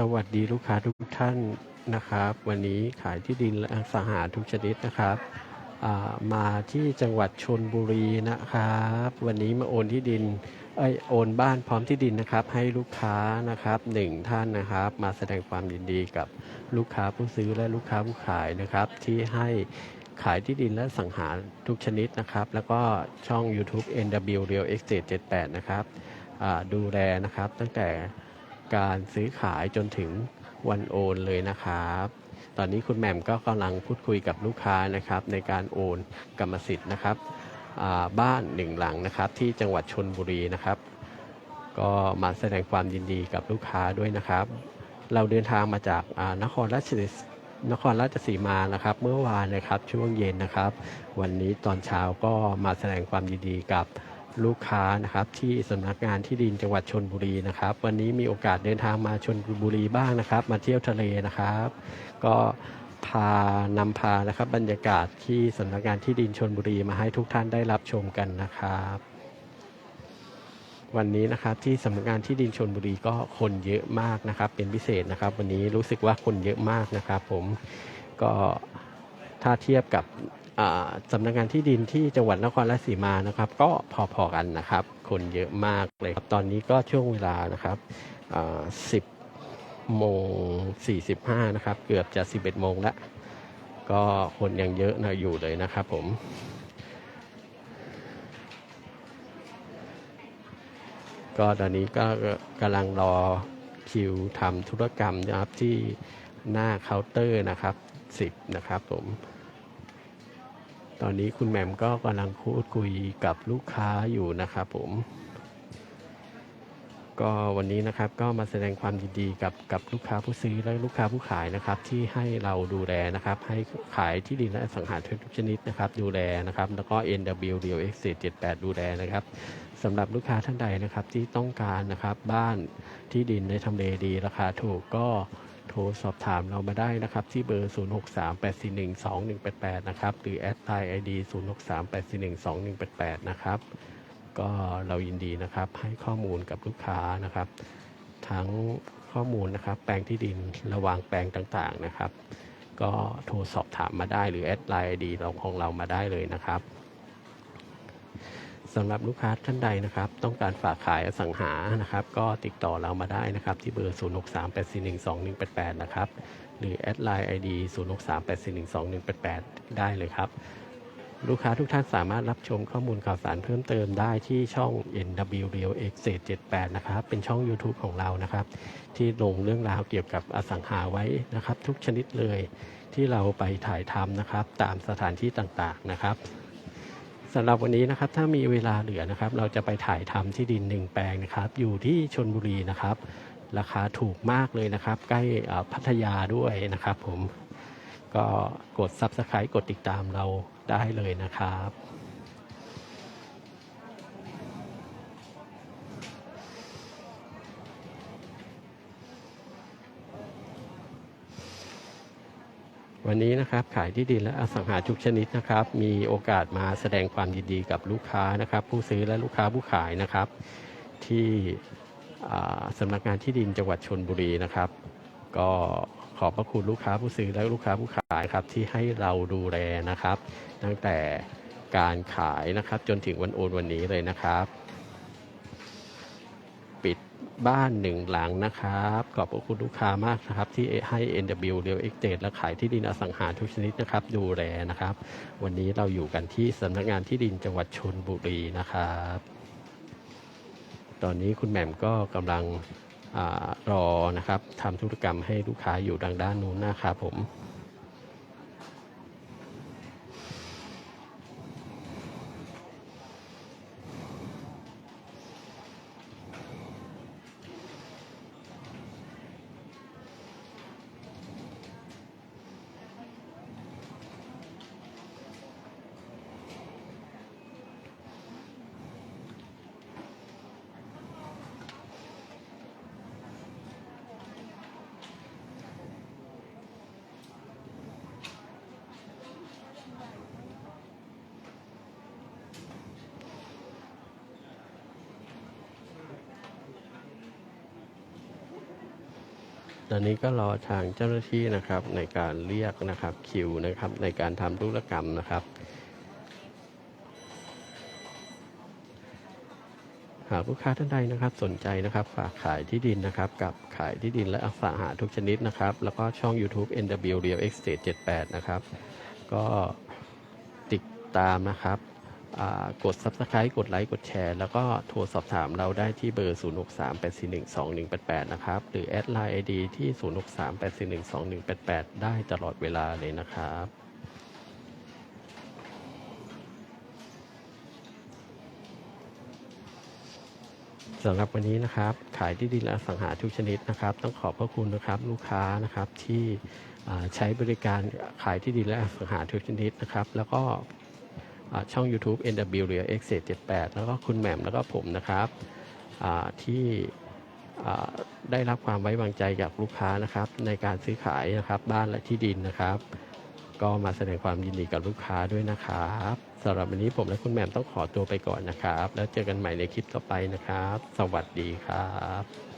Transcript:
สวัสดีลูกค้าทุกท่านนะครับ วันนี้ขายที่ดินและสังหาทุกชนิดนะครับมาที่จังหวัดชนบุรีนะครับ วันนี้มาโอนที่ดินเอ้โอนบ้านพร้อมที่ดินนะครับ ให้ลูกค้านะครับหนึ่งท่านนะครับ มาแสดงความยินดีกับลูกค้าผู้ซื้อและลูกค้าผู้ขายนะครับ ที่ให้ขายที่ดินและสังหารทุกชนิดนะครับ แล้วก็ช่อง YouTube NW Real Estate 78 นะครับดูแลนะครับ ตั้งแต่ การซื้อขายจนถึงวันโอนเลยนะครับ ตอนนี้คุณแหม่มก็กำลังพูดคุยกับลูกค้านะครับ ในการโอนกรรมสิทธิ์นะครับบ้านหนึ่งหลังนะครับ ที่จังหวัดชนบุรีนะครับ ก็มาแสดงความยินดีกับลูกค้าด้วยนะครับ เราเดินทางมาจากนครราชสนครราชสีมานะครับ เมื่อวานนะครับช่วงเย็นนะครับ วันนี้ตอนเช้าก็มาแสดงความยินดีกับ ลูกค้านะครับที่สำนักงานที่ดินจังหวัดชนบุรีนะครับ วันนี้มีโอกาสเดินทางมาชนบุรีบ้างนะครับ มาเที่ยวทะเลนะครับ ก็พานำพานะครับบรรยากาศที่สำนักงานที่ดินชนบุรีมาให้ทุกท่านได้รับชมกันนะครับ วันนี้นะครับที่สำนักงานที่ดินชนบุรีก็คนเยอะมากนะครับ เป็นพิเศษนะครับ วันนี้รู้สึกว่าคนเยอะมากนะครับ ผมก็ถ้าเทียบกับ สำนักงานที่ดินที่จังหวัดนครราชสีมานะครับ ก็พอๆกันนะครับ คนเยอะมากเลยตอนนี้ก็ช่วงเวลานะครับ10โมง45นะครับ เกือบจะ11โมงแล้วก็คนยังเยอะนะอยู่เลยนะครับผมก็ตอนนี้ก็กำลังรอคิวทำธุรกรรมนะครับที่หน้าเคาน์เตอร์นะครับ 10 นะครับผม ตอนนี้คุณแหม่มก็กำลังพูดคุยกับลูกค้าอยู่นะครับผม ก็วันนี้นะครับก็มาแสดงความยินดีกับกับลูกค้าผู้ซื้อและลูกค้าผู้ขายนะครับ ที่ให้เราดูแลนะครับ ให้ขายที่ดินและอสังหาริมทรัพย์ทุกชนิดนะครับ ดูแลนะครับ แล้วก็ NW Real Estate 78 ดูแลนะครับสำหรับลูกค้าท่านใดนะครับที่ต้องการนะครับบ้านที่ดินในทำเลดีราคาถูกก็ โทรสอบถามเรามาได้นะครับ ที่เบอร์ 0638412188 นะครับ หรือแอดไลน์ ID 0638412188 นะครับ ก็เรายินดีนะครับให้ข้อมูลกับลูกค้านะครับ ทั้งข้อมูลนะครับ แปลงที่ดินระหว่างแปลงต่างๆนะครับ ก็โทรสอบถามมาได้หรือแอดไลน์ ID เราของเรามาได้เลยนะครับ สำหรับลูกค้าท่านใดนะครับ ต้องการฝากขายอสังหานะครับ ก็ติดต่อเรามาได้นะครับ ที่เบอร์ 0638412188 นะครับ หรือแอดไลน์ ID 0638412188 ได้เลยครับ ลูกค้าทุกท่านสามารถรับชมข้อมูลข่าวสารเพิ่มเติมได้ที่ช่อง NW Real Estate 78นะครับ เป็นช่อง YouTube ของเรานะครับ ที่ลงเรื่องราวเกี่ยวกับอสังหาไว้นะครับ ทุกชนิดเลยที่เราไปถ่ายทำนะครับ ตามสถานที่ต่างๆนะครับ สำหรับวันนี้นะครับถ้ามีเวลาเหลือนะครับ เราจะไปถ่ายทำที่ดินหนึ่งแปลงนะครับ อยู่ที่ชนบุรีนะครับ ราคาถูกมากเลยนะครับ ใกล้พัทยาด้วยนะครับผมก็กด Subscribe กดติดตามเราได้เลยนะครับ วันนี้นะครับขายที่ดินและอสังหาทุกชนิดนะครับ มีโอกาสมาแสดงความยินดีกับลูกค้านะครับ ผู้ซื้อและลูกค้าผู้ขายนะครับ ที่สำนักงานที่ดินจังหวัดชนบุรีนะครับ ก็ขอบพระคุณลูกค้าผู้ซื้อและลูกค้าผู้ขายครับที่ให้เราดูแลนะครับ ตั้งแต่การขายนะครับจนถึงวันโอนวันนี้เลยนะครับ บ้านหนึ่งหลังนะครับ ขอบคุณลูกค้ามากนะครับ ที่ให้ NW Real Estate และขายที่ดินอสังหาทุกชนิดนะครับ ดูแลนะครับ วันนี้เราอยู่กันที่สำนักงานที่ดินจังหวัดชนบุรีนะครับ ตอนนี้คุณแหม่มก็กำลังอรอนะครับทำธุรกรรมให้ลูกค้าอยู่ดังด้านนู้นนะครับผม ตอนนี้ก็รอทางเจ้าหน้าที่นะครับในการเรียกนะครับคิวนะครับในการทำธุรกรรมนะครับ หากลูกค้าท่านใดนะครับสนใจนะครับฝากขายที่ดินนะครับ กับขายที่ดินและอสังหาทุกชนิดนะครับ แล้วก็ช่อง YouTube NW Real Estate 78 นะครับ ก็ติดตามนะครับ กด Subscribe กดไลค์กดแชร์ แล้วก็โทรสอบถามเราได้ที่เบอร์ 0638412188 นะครับ หรือแอดไลน์ ID ที่ 0638412188 ได้ตลอดเวลาเลยนะครับสำหรับวันนี้นะครับ ขายที่ดินและสังหาทุกชนิดนะครับ ต้องขอบพระคุณนะครับลูกค้านะครับที่ใช้บริการขายที่ดินและสังหาทุกชนิดนะครับ แล้วก็ ช่อง YouTube NW Real Estate 78 แล้วก็คุณแหม่มแล้วก็ผมนะครับที่ได้รับความไว้วางใจจากลูกค้านะครับ ในการซื้อขายนะครับบ้านและที่ดินนะครับ ก็มาแสดงความยินดีกับลูกค้าด้วยนะครับสำหรับวันนี้ผมและคุณแหม่มต้องขอตัวไปก่อนนะครับ แล้วเจอกันใหม่ในคลิปต่อไปนะครับ สวัสดีครับ